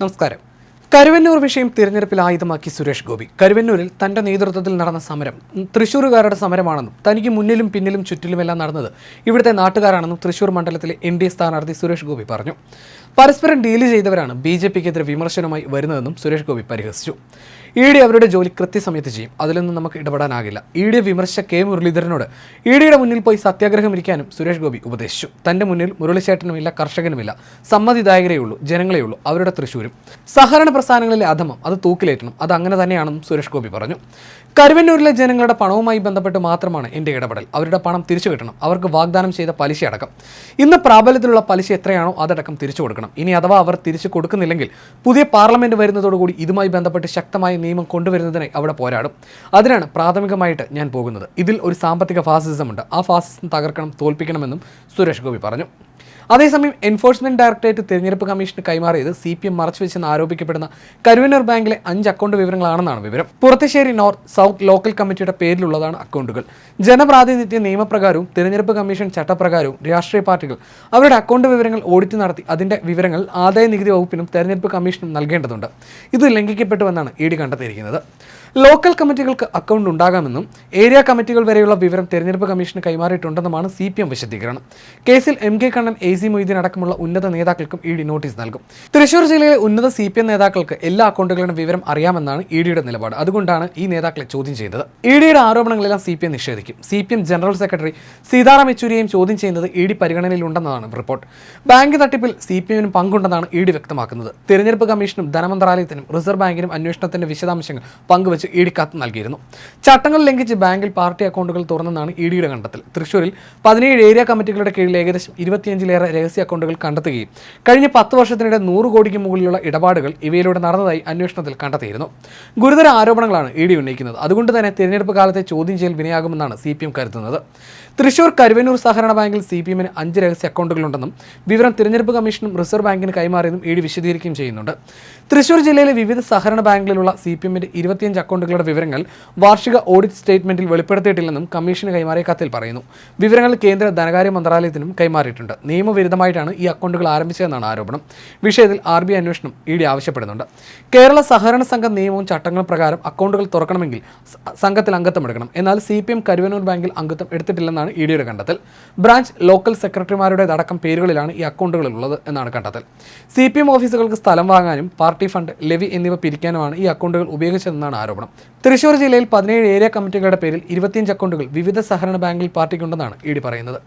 നമസ്കാരം. കരുവന്നൂർ വിഷയം തിരഞ്ഞെടുപ്പിൽ ആയുധമാക്കി സുരേഷ് ഗോപി. കരുവന്നൂരിൽ തന്റെ നേതൃത്വത്തിൽ നടന്ന സമരം തൃശൂരുകാരുടെ സമരമാണെന്നും തനിക്ക് മുന്നിലും പിന്നിലും ചുറ്റിലുമെല്ലാം നടന്നത് ഇവിടുത്തെ നാട്ടുകാരാണെന്നും തൃശൂർ മണ്ഡലത്തിലെ എൻ ഡി എ സ്ഥാനാർത്ഥി സുരേഷ് ഗോപി പറഞ്ഞു. പരസ്പരം ഡീൽ ചെയ്തവരാണ് ബി ജെ പിക്കെതിരെ വിമർശനവുമായി വരുന്നതെന്നും സുരേഷ് ഗോപി പരിഹസിച്ചു. ഇ ഡി അവരുടെ ജോലി കൃത്യസമയത്ത് ചെയ്യും. അതിലൊന്നും നമുക്ക് ഇടപെടാനാകില്ല. ഇ ഡി വിമർശ കെ മുരളീധരനോട് ഇ ഡിയുടെ മുന്നിൽ പോയി സത്യാഗ്രഹം ഇരിക്കാനും സുരേഷ് ഗോപി ഉപദേശിച്ചു. തന്റെ മുന്നിൽ മുരളിച്ചേട്ടനുമില്ല കർഷകനുമില്ല. സമ്മതിദായകരേ ഉള്ളൂ ജനങ്ങളേ ഉള്ളൂ അവരുടെ തൃശ്ശൂരും. സഹകരണ പ്രസ്ഥാനങ്ങളിലെ അധമം അത് തൂക്കിലേറ്റണം. അത് അങ്ങനെ തന്നെയാണെന്നും സുരേഷ് ഗോപി പറഞ്ഞു. കരുവന്നൂരിലെ ജനങ്ങളുടെ പണവുമായി ബന്ധപ്പെട്ട് മാത്രമാണ് എന്റെ ഇടപെടൽ. അവരുടെ പണം തിരിച്ചു കിട്ടണം. അവർക്ക് വാഗ്ദാനം ചെയ്ത പലിശ അടക്കം. ഇന്ന് പ്രാബല്യത്തിലുള്ള പലിശ എത്രയാണോ അതടക്കം തിരിച്ചു കൊടുക്കണം. ഇനി അഥവാ അവർ തിരിച്ചു കൊടുക്കുന്നില്ലെങ്കിൽ പുതിയ പാർലമെന്റ് വരുന്നതോടുകൂടി ഇതുമായി ബന്ധപ്പെട്ട് ശക്തമായ നിയമം കൊണ്ടുവരുന്നതിനായി അവിടെ പോരാടും. അതിനാണ് പ്രാഥമികമായിട്ട് ഞാൻ പോകുന്നത്. ഇതിൽ ഒരു സാമ്പത്തിക ഫാസിസം ഉണ്ട്. ആ ഫാസിസം തകർക്കണം തോൽപ്പിക്കണമെന്നും സുരേഷ് ഗോപി പറഞ്ഞു. അതേസമയം എൻഫോഴ്സ്മെന്റ് ഡയറക്ടറേറ്റ് തിരഞ്ഞെടുപ്പ് കമ്മീഷന് കൈമാറിയത് സി പി എം മറച്ചുവെച്ചെന്ന് ആരോപിക്കപ്പെടുന്ന കരുവന്നൂർ ബാങ്കിലെ അഞ്ച് അക്കൗണ്ട് വിവരങ്ങളാണെന്നാണ് വിവരം. പുറത്തുശ്ശേരി നോർത്ത് സൗത്ത് ലോക്കൽ കമ്മിറ്റിയുടെ പേരിലുള്ളതാണ് അക്കൗണ്ടുകൾ ജനപ്രാതിനിധ്യ നിയമപ്രകാരവും തിരഞ്ഞെടുപ്പ് കമ്മീഷൻ ചട്ടപ്രകാരവും രാഷ്ട്രീയ പാർട്ടികൾ അവരുടെ അക്കൗണ്ട് വിവരങ്ങൾ ഓഡിറ്റ് നടത്തി അതിന്റെ വിവരങ്ങൾ ആദായ നികുതി വകുപ്പിനും തെരഞ്ഞെടുപ്പ് കമ്മീഷനും നൽകേണ്ടതുണ്ട്. ഇത് ലംഘിക്കപ്പെട്ടുവെന്നാണ് ഇ ഡി കണ്ടെത്തിയിരിക്കുന്നത്. ലോക്കൽ കമ്മിറ്റികൾക്ക് അക്കൗണ്ട് ഉണ്ടാകാമെന്നും ഏരിയ കമ്മിറ്റികൾ വരെയുള്ള വിവരം തെരഞ്ഞെടുപ്പ് കമ്മീഷന് കൈമാറിയിട്ടുണ്ടെന്നുമാണ് സി പി എം വിശദീകരണം. കേസിൽ M K Kannan A C Moideen അടക്കമുള്ള ഉന്നത നേതാക്കൾക്കും ഇ ഡി നോട്ടീസ് നൽകും. തൃശൂർ ജില്ലയിലെ ഉന്നത സി പി എം നേതാക്കൾക്ക് എല്ലാ അക്കൗണ്ടുകളുടെ വിവരം അറിയാമെന്നാണ് ഇ ഡിയുടെ നിലപാട്. അതുകൊണ്ടാണ് ഈ നേതാക്കളെ ചോദ്യം ചെയ്തത്. ഇ ഡിയുടെ ആരോപണങ്ങളെല്ലാം സി പി എം നിഷേധിക്കും. C P M general secretary Sitaram യെച്ചൂരിയെയും ചോദ്യം ചെയ്യുന്നത് ഇ ഡി പരിഗണനയിലുണ്ടെന്നതാണ് റിപ്പോർട്ട്. ബാങ്ക് തട്ടിപ്പിൽ സി പി എമ്മിനും പങ്കുണ്ടെന്നാണ് ഇ ഡി വ്യക്തമാക്കുന്നത്. തിരഞ്ഞെടുപ്പ് കമ്മീഷനും ധനമന്ത്രാലയത്തിനും റിസർവ് ബാങ്കിനും അന്വേഷണത്തിന്റെ വിശദാംശങ്ങൾ പങ്കുവച്ച് ഇ ഡി കത്ത് നൽകിയിരുന്നു. ചട്ടങ്ങൾ ലംഘിച്ച് ബാങ്കിൽ പാർട്ടി അക്കൗണ്ടുകൾ തുറന്നെന്നാണ് ഇ ഡിയുടെ കണ്ടെത്തൽ. തൃശൂരിൽ പതിനേഴ് ഏരിയ കമ്മിറ്റികളുടെ കീഴിൽ ഏകദേശം ഇരുപത്തിയഞ്ചിലേറെ രഹസ്യ അക്കൗണ്ടുകൾ കണ്ടെത്തുകയും കഴിഞ്ഞ പത്ത് വർഷത്തിനിടെ നൂറ് കോടിക്ക് മുകളിലുള്ള ഇടപാടുകൾ ഇവയിലൂടെ നടന്നതായി അന്വേഷണത്തിൽ കണ്ടെത്തിയിരുന്നു. ഗുരുതര ആരോപണങ്ങളാണ് ഇ ഡി ഉന്നയിക്കുന്നത്. അതുകൊണ്ട് തന്നെ തിരഞ്ഞെടുപ്പ് കാലത്തെ ചോദ്യം ചെയ്യൽ വിനയാകുമെന്നാണ് സി പി എം കരുതുന്നത്. തൃശൂർ കരുവന്നൂർ സഹകരണ ബാങ്കിൽ സി പി എമ്മിന് അഞ്ച് രഹസ്യ അക്കൗണ്ടുകളുണ്ടെന്നും വിവരം തിരഞ്ഞെടുപ്പ് കമ്മീഷനും റിസർവ് ബാങ്കിന് കൈമാറിയെന്നും ഇ ഡി വിശദീകരിക്കുകയും ചെയ്യുന്നുണ്ട്. തൃശൂർ ജില്ലയിലെ വിവിധ സഹകരണ ബാങ്കുകളിലുള്ള സി പി എമ്മിന്റെ ഇരുപത്തിയഞ്ച് അക്കൗണ്ടുകളുടെ വിവരങ്ങൾ വാർഷിക ഓഡിറ്റ് സ്റ്റേറ്റ്മെന്റിൽ വെളിപ്പെടുത്തിയിട്ടില്ലെന്നും കമ്മീഷന് കൈമാറിയ കത്തിൽ പറയുന്നു. വിവരങ്ങൾ കേന്ദ്ര ധനകാര്യ മന്ത്രാലയത്തിനും കൈമാറിയിട്ടുണ്ട്. നിയമവിരുദ്ധമായിട്ടാണ് ഈ അക്കൗണ്ടുകൾ ആരംഭിച്ചതെന്നാണ് ആരോപണം. വിഷയത്തിൽ ആർ ബി അന്വേഷണം ഇ ഡി ആവശ്യപ്പെടുന്നുണ്ട്. കേരള സഹകരണ സംഘം നിയമവും ചട്ടങ്ങളും പ്രകാരം അക്കൗണ്ടുകൾ തുറക്കണമെങ്കിൽ സംഘത്തിൽ അംഗത്വം എടുക്കണം. എന്നാൽ സി പി എം കരുവനൂർ ബാങ്കിൽ അംഗത്വം എടുത്തിട്ടില്ലെന്നാണ് ഇ ഡിയുടെ കണ്ടെത്തൽ. ബ്രാഞ്ച് ലോക്കൽ സെക്രട്ടറിമാരുടേതടക്കം പേരുകളിലാണ് ഈ അക്കൗണ്ടുകളിലുള്ളത് എന്നാണ് കണ്ടെത്തൽ. സി പി എം ഓഫീസുകൾക്ക് സ്ഥലം വാങ്ങാനും പാർട്ടി ഫണ്ട് ലെവി എന്നിവ പിരിക്കാനുമാണ് ഈ അക്കൗണ്ടുകൾ ഉപയോഗിച്ചതെന്നാണ് ആരോപണം. തൃശൂർ ജില്ലയിൽ പതിനേഴ് ഏരിയ കമ്മിറ്റികളുടെ പേരിൽ ഇരുപത്തിയഞ്ച് അക്കൗണ്ടുകൾ വിവിധ സഹകരണ ബാങ്കിൽ പാർട്ടിക്കുണ്ടെന്നാണ് ഇ ഡി പറയുന്നത്.